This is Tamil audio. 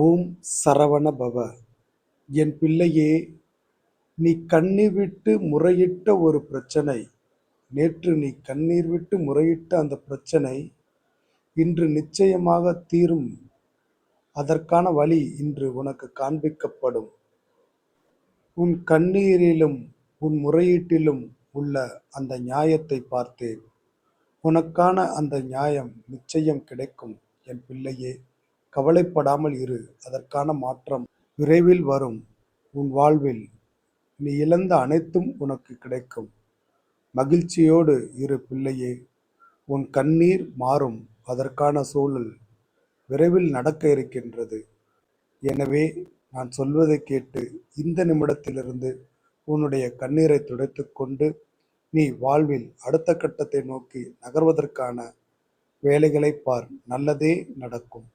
ஓம் சரவண பவ. என் பிள்ளையே நீ கண்ணீர் விட்டு முறையிட்ட ஒரு பிரச்சனை. நேற்று நீ கண்ணீர் விட்டு முறையிட்ட அந்த பிரச்சனை இன்று நிச்சயமாக தீரும். அதற்கான வழி இன்று உனக்கு காண்பிக்கப்படும். உன் கண்ணீரிலும் உன் முறையீட்டிலும் உள்ள அந்த நியாயத்தை பார்த்தேன். உனக்கான அந்த நியாயம் நிச்சயம் கிடைக்கும் என் பிள்ளையே. கவலைப்படாமல் இரு அதற்கான மாற்றம் விரைவில் வரும். உன் வாழ்வில் நீ இழந்த அனைத்தும் உனக்கு கிடைக்கும். மகிழ்ச்சியோடு இரு பிள்ளையே உன் கண்ணீர் மாறும் அதற்கான சூழல் விரைவில் நடக்க இருக்கின்றது. எனவே நான் சொல்வதை கேட்டு இந்த நிமிடத்திலிருந்து உன்னுடைய கண்ணீரை துடைத்து கொண்டு நீ வாழ்வில் அடுத்த கட்டத்தை நோக்கி நகர்வதற்கான வேலைகளை பார். நல்லதே நடக்கும்.